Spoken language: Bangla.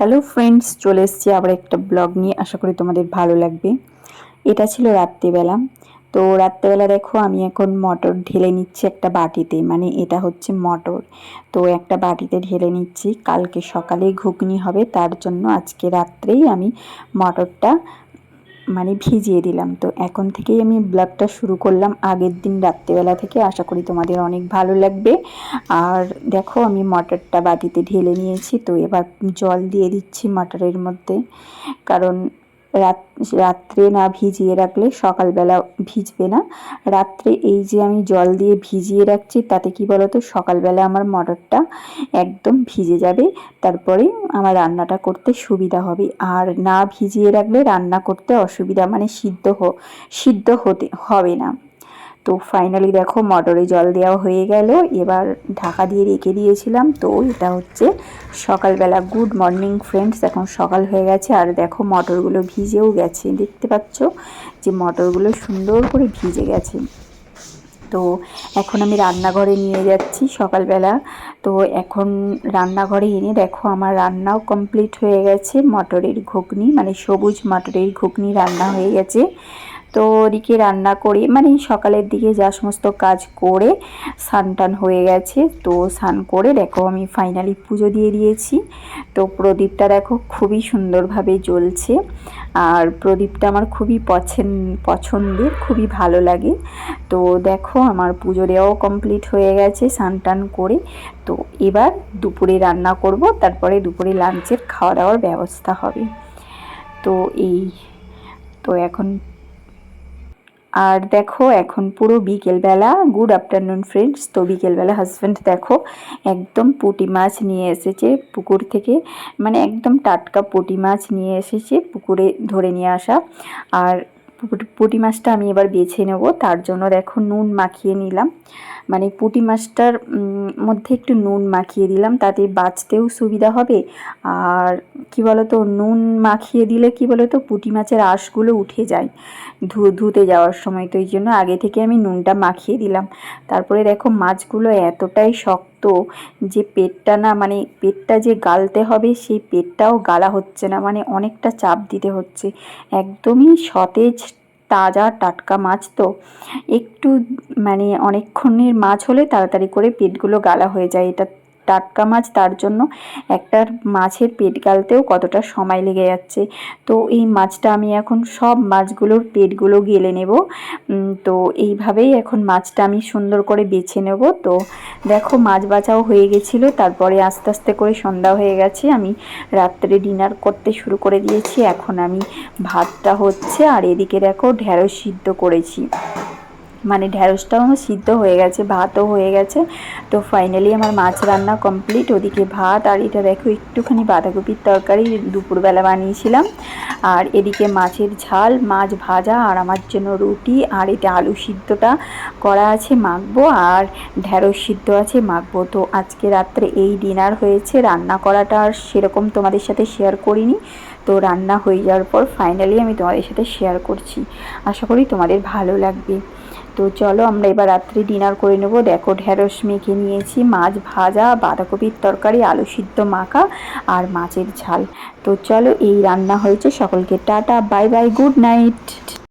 হ্যালো ফ্রেন্ডস চলে এসেছি আবার একটা ব্লগ নিয়ে। আশা করি তোমাদের ভালো লাগবে। এটা ছিল রাত্রিবেলা। তো রাত্রেবেলা দেখো, আমি এখন মটর ঢেলে নিচ্ছি একটা বাটিতে। মানে এটা হচ্ছে মটর। তো একটা বাটিতে ঢেলে নিচ্ছি। কালকে সকালে ঘুগনি হবে। তার জন্য আজকে রাত্রেই আমি মটরটা মানে ভিজিয়ে দিলাম। তো এখন থেকেই আমি ব্লগটা শুরু করলাম। আগের দিন রাত্রেবেলা থেকে আশা করি তোমাদের অনেক ভালো লাগবে। আর দেখো, আমি মটরটা বাটিতে ঢেলে নিয়েছি। তো এবার জল দিয়ে দিচ্ছি মটরের মধ্যে। কারণ রাত, রাত্রে না ভিজিয়ে রাখলে সকালবেলা ভিজবে না। রাত্রে এই যে আমি জল দিয়ে ভিজিয়ে রাখছি, তাতে কি বলতো? সকালবেলা আমার মটরটা একদম ভিজে যাবে, তারপরে আমার রান্নাটা করতে সুবিধা হবে। আর না ভিজিয়ে রাখলে রান্না করতে অসুবিধা মানে সিদ্ধ সিদ্ধ হতে হবে না। তো ফাইনালি দেখো মটরে জল দেওয়া হয়ে গেল। এবার ঢাকা দিয়ে রেখে দিয়েছিলাম। তো এটা হচ্ছে সকালবেলা গুড মর্নিং ফ্রেন্ডস এখন সকাল হয়ে গেছে। আর দেখো মটরগুলো ভিজেও গেছে। দেখতে পাচ্ছ যে মটরগুলো সুন্দর করে ভিজে গেছে। তো এখন আমি রান্নাঘরে নিয়ে যাচ্ছি সকালবেলা। তো এখন রান্নাঘরে এনে দেখো আমার রান্নাও কমপ্লিট হয়ে গেছে। মটরের ঘুগনি মানে সবুজ মটরের ঘুগনি রান্না হয়ে গেছে। তো ওদিকে রান্না করে মানে সকালের দিকে যা সমস্ত কাজ করে স্নান টান হয়ে গেছে, তো স্নান করে দেখো আমি ফাইনালি পুজো দিয়ে দিয়েছি। তো প্রদীপটা দেখো খুবই সুন্দরভাবে জ্বলছে। আর প্রদীপটা আমার খুবই পছন্দ পছন্দের, খুবই ভালো লাগে। তো দেখো আমার পুজো দেওয়াও কমপ্লিট হয়ে গেছে স্নান টান করে। তো এবার দুপুরে রান্না করব, তারপরে দুপুরে লাঞ্চের খাওয়া দাওয়ার ব্যবস্থা হবে। তো এই, তো এখন আর দেখো, এখন পুরো বিকেলবেলা গুড আফটারনুন ফ্রেন্ডস তো বিকেলবেলা হাজব্যান্ড দেখো, একদম পুটি মাছ নিয়ে এসেছে পুকুর থেকে মানে একদম টাটকা পুটি মাছ নিয়ে এসেছে পুকুরে ধরে নিয়ে আসা। আর পুঁটি মাছটা আমি এবার বেছে নেব। তার জন্য দেখো নুন মাখিয়ে নিলাম। মানে পুঁটি মাছটার মধ্যে একটু নুন মাখিয়ে দিলাম। তাতে বাঁচতেও সুবিধা হবে। আর কি বলতো, নুন মাখিয়ে দিলে কি বলতো, পুঁটি মাছের আঁশগুলো উঠে যায় ধু, ধুতে যাওয়ার সময়। তো এই জন্য আগে থেকে আমি নুনটা মাখিয়ে দিলাম। তারপরে দেখো মাছগুলো এতটাই শক্ত যে পেটটা না মানে পেটটা যে গালতে হবে, সেই পেটটাও গালা হচ্ছে না। মানে অনেকটা চাপ দিতে হচ্ছে। একদমই সতেজ তাজা টাটকা মাছ তো। একটু মানে অনেকক্ষণের মাছ হলে তাড়াতাড়ি করে পেটগুলো গালা হয়ে যায়। এটা টাটকা মাছ, তার জন্য একটা মাছের পেট গালতেও কতটা সময় লেগে যাচ্ছে। তো এই মাছটা আমি এখন সব মাছগুলোর পেটগুলো গেলে নেব। তো এইভাবেই এখন মাছটা আমি সুন্দর করে বেছে নেব। তো দেখো মাছ বাছাও হয়ে গেছিল, তারপরে আস্তে আস্তে করে সন্ধ্যা হয়ে গেছে। আমি রাত্রে ডিনার করতে শুরু করে দিয়েছি। এখন আমি ভাতটা হচ্ছে আর এদিকে দেখো ঢেঁড়স সিদ্ধ করেছি। মানে ঢ্যাঁড়সটাও আমার সিদ্ধ হয়ে গেছে, ভাতও হয়ে গেছে। তো ফাইনালি আমার মাছ রান্না কমপ্লিট ওদিকে ভাত আর এটা দেখো, একটুখানি বাঁধাকপির তরকারি দুপুরবেলা বানিয়েছিলাম। আর এদিকে মাছের ঝাল, মাছ ভাজা আর আমার জন্য রুটি। আর এটা আলু সিদ্ধটা করা আছে, মাখবো। আর ঢ্যাঁড়স সিদ্ধ আছে, মাখবো। তো আজকে রাত্রে এই ডিনার হয়েছে। রান্না করাটা আর সেরকম তোমাদের সাথে শেয়ার করিনি। তো রান্না হয়ে যাওয়ার পর ফাইনালি আমি তোমাদের সাথে শেয়ার করছি। আশা করি তোমাদের ভালো লাগবে। তো চলো আমরা এবার রাত্রি ডিনার করে নেব। দেখো ঢেঁড়স মেখে নিয়েছি, মাছ ভাজা, বাঁধাকপির তরকারি, আলু সিদ্ধ মাখা আর মাছের ঝাল। তো চলো এই রান্না হয়েছে। সকলকে tata, bye bye, good night.